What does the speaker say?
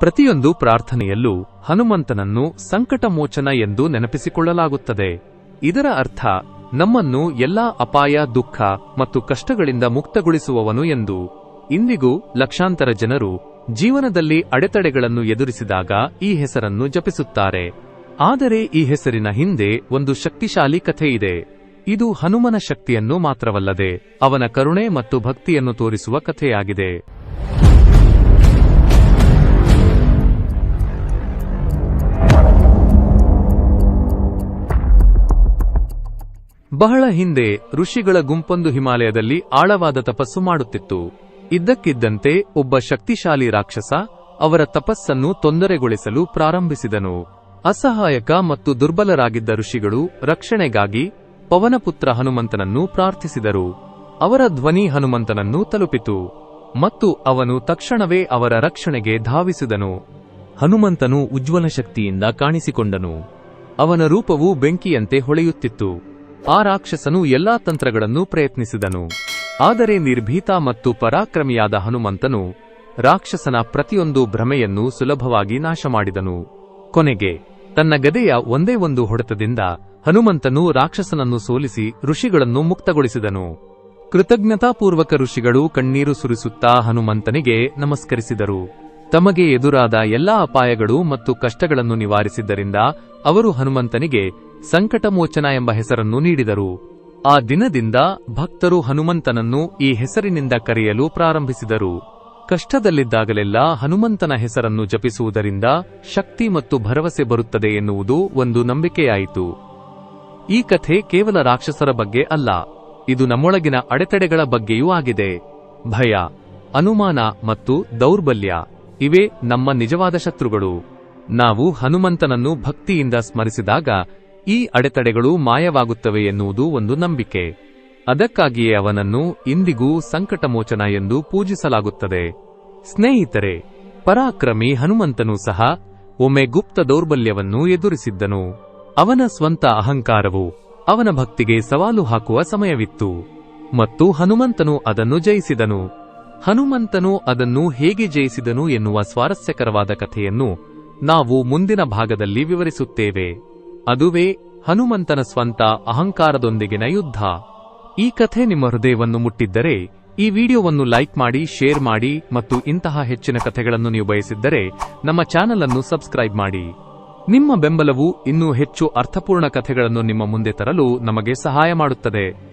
ಪ್ರತಿಯೊಂದು ಪ್ರಾರ್ಥನೆಯಲ್ಲೂ ಹನುಮಂತನನ್ನು ಸಂಕಟಮೋಚನ ಎಂದು ನೆನಪಿಸಿಕೊಳ್ಳಲಾಗುತ್ತದೆ. ಇದರ ಅರ್ಥ, ನಮ್ಮನ್ನು ಎಲ್ಲಾ ಅಪಾಯ, ದುಃಖ ಮತ್ತು ಕಷ್ಟಗಳಿಂದ ಮುಕ್ತಗೊಳಿಸುವವನು ಎಂದು. ಇಂದಿಗೂ ಲಕ್ಷಾಂತರ ಜನರು ಜೀವನದಲ್ಲಿ ಅಡೆತಡೆಗಳನ್ನು ಎದುರಿಸಿದಾಗ ಈ ಹೆಸರನ್ನು ಜಪಿಸುತ್ತಾರೆ. ಆದರೆ ಈ ಹೆಸರಿನ ಹಿಂದೆ ಒಂದು ಶಕ್ತಿಶಾಲಿ ಕಥೆಯಿದೆ ಇದೆ ಹನುಮನ ಶಕ್ತಿಯನ್ನು ಮಾತ್ರವಲ್ಲದೆ ಅವನ ಕರುಣೆ ಮತ್ತು ಭಕ್ತಿಯನ್ನು ತೋರಿಸುವ ಕಥೆಯಾಗಿದೆ. ಬಹಳ ಹಿಂದೆ ಋಷಿಗಳ ಗುಂಪೊಂದು ಹಿಮಾಲಯದಲ್ಲಿ ಆಳವಾದ ತಪಸ್ಸು ಮಾಡುತ್ತಿತ್ತು. ಇದ್ದಕ್ಕಿದ್ದಂತೆ ಒಬ್ಬ ಶಕ್ತಿಶಾಲಿ ರಾಕ್ಷಸ ಅವರ ತಪಸ್ಸನ್ನು ತೊಂದರೆಗೊಳಿಸಲು ಪ್ರಾರಂಭಿಸಿದನು. ಅಸಹಾಯಕ ಮತ್ತು ದುರ್ಬಲರಾಗಿದ್ದ ಋಷಿಗಳು ರಕ್ಷಣೆಗಾಗಿ ಪವನಪುತ್ರ ಹನುಮಂತನನ್ನು ಪ್ರಾರ್ಥಿಸಿದರು. ಅವರ ಧ್ವನಿ ಹನುಮಂತನನ್ನು ತಲುಪಿತು ಮತ್ತು ಅವನು ತಕ್ಷಣವೇ ಅವರ ರಕ್ಷಣೆಗೆ ಧಾವಿಸಿದನು. ಹನುಮಂತನು ಉಜ್ವಲ ಶಕ್ತಿಯಿಂದ ಕಾಣಿಸಿಕೊಂಡನು. ಅವನ ರೂಪವು ಬೆಂಕಿಯಂತೆ ಹೊಳೆಯುತ್ತಿತ್ತು. ಆ ರಾಕ್ಷಸನು ಎಲ್ಲಾ ತಂತ್ರಗಳನ್ನು ಪ್ರಯತ್ನಿಸಿದನು. ಆದರೆ ನಿರ್ಭೀತ ಮತ್ತು ಪರಾಕ್ರಮಿಯಾದ ಹನುಮಂತನು ರಾಕ್ಷಸನ ಪ್ರತಿಯೊಂದು ಭ್ರಮೆಯನ್ನು ಸುಲಭವಾಗಿ ನಾಶ ಮಾಡಿದನು ಕೊನೆಗೆ, ತನ್ನ ಗದೆಯ ಒಂದೇ ಒಂದು ಹೊಡೆತದಿಂದ ಹನುಮಂತನು ರಾಕ್ಷಸನನ್ನು ಸೋಲಿಸಿ ಋಷಿಗಳನ್ನು ಮುಕ್ತಗೊಳಿಸಿದನು. ಕೃತಜ್ಞತಾಪೂರ್ವಕ ಋಷಿಗಳು ಕಣ್ಣೀರು ಸುರಿಸುತ್ತಾ ಹನುಮಂತನಿಗೆ ನಮಸ್ಕರಿಸಿದರು. ತಮಗೆ ಎದುರಾದ ಎಲ್ಲಾ ಅಪಾಯಗಳು ಮತ್ತು ಕಷ್ಟಗಳನ್ನು ನಿವಾರಿಸಿದ್ದರಿಂದ ಅವರು ಹನುಮಂತನಿಗೆ ಸಂಕಟಮೋಚನ ಎಂಬ ಹೆಸರನ್ನು ನೀಡಿದರು. ಆ ದಿನದಿಂದ ಭಕ್ತರು ಹನುಮಂತನನ್ನು ಈ ಹೆಸರಿನಿಂದ ಕರೆಯಲು ಪ್ರಾರಂಭಿಸಿದರು. ಕಷ್ಟದಲ್ಲಿದ್ದಾಗಲೆಲ್ಲ ಹನುಮಂತನ ಹೆಸರನ್ನು ಜಪಿಸುವುದರಿಂದ ಶಕ್ತಿ ಮತ್ತು ಭರವಸೆ ಬರುತ್ತದೆ ಎನ್ನುವುದು ಒಂದು ನಂಬಿಕೆಯಾಯಿತು. ಈ ಕಥೆ ಕೇವಲ ರಾಕ್ಷಸರ ಬಗ್ಗೆ ಅಲ್ಲ, ಇದು ನಮ್ಮೊಳಗಿನ ಅಡೆತಡೆಗಳ ಬಗ್ಗೆಯೂ ಆಗಿದೆ. ಭಯ, ಅನುಮಾನ ಮತ್ತು ದೌರ್ಬಲ್ಯ, ಇವೇ ನಮ್ಮ ನಿಜವಾದ ಶತ್ರುಗಳು. ನಾವು ಹನುಮಂತನನ್ನು ಭಕ್ತಿಯಿಂದ ಸ್ಮರಿಸಿದಾಗ ಈ ಅಡೆತಡೆಗಳು ಮಾಯವಾಗುತ್ತವೆ ಎನ್ನುವುದು ಒಂದು ನಂಬಿಕೆ. ಅದಕ್ಕಾಗಿಯೇ ಅವನನ್ನು ಇಂದಿಗೂ ಸಂಕಟಮೋಚನ ಎಂದು ಪೂಜಿಸಲಾಗುತ್ತದೆ. ಸ್ನೇಹಿತರೆ, ಪರಾಕ್ರಮಿ ಹನುಮಂತನು ಸಹ ಒಮ್ಮೆ ಗುಪ್ತ ದೌರ್ಬಲ್ಯವನ್ನು ಎದುರಿಸಿದ್ದನು. ಅವನ ಸ್ವಂತ ಅಹಂಕಾರವು ಅವನ ಭಕ್ತಿಗೆ ಸವಾಲು ಹಾಕುವ ಸಮಯವಿತ್ತು. ಮತ್ತು ಹನುಮಂತನು ಅದನ್ನು ಜಯಿಸಿದನು. ಹನುಮಂತನು ಅದನ್ನು ಹೇಗೆ ಜಯಿಸಿದನು ಎನ್ನುವ ಸ್ವಾರಸ್ಯಕರವಾದ ಕಥೆಯನ್ನು ನಾವು ಮುಂದಿನ ಭಾಗದಲ್ಲಿ ವಿವರಿಸುತ್ತೇವೆ. ಅದುವೇ ಹನುಮಂತನ ಸ್ವಂತ ಅಹಂಕಾರದೊಂದಿಗಿನ ಯುದ್ಧ. ಈ ಕಥೆ ನಿಮ್ಮ ಹೃದಯವನ್ನು ಮುಟ್ಟಿದ್ದರೆ, ಈ ವಿಡಿಯೋವನ್ನು ಲೈಕ್ ಮಾಡಿ, ಶೇರ್ ಮಾಡಿ ಮತ್ತು ಇಂತಹ ಹೆಚ್ಚಿನ ಕಥೆಗಳನ್ನು ನೀವು ಬಯಸಿದ್ದರೆ, ನಮ್ಮ ಚಾನೆಲ್ ಅನ್ನು ಸಬ್ಸ್ಕ್ರೈಬ್ ಮಾಡಿ. ನಿಮ್ಮ ಬೆಂಬಲವು ಇನ್ನೂ ಹೆಚ್ಚು ಅರ್ಥಪೂರ್ಣ ಕಥೆಗಳನ್ನು ನಿಮ್ಮ ಮುಂದೆ ತರಲು ನಮಗೆ ಸಹಾಯ ಮಾಡುತ್ತದೆ.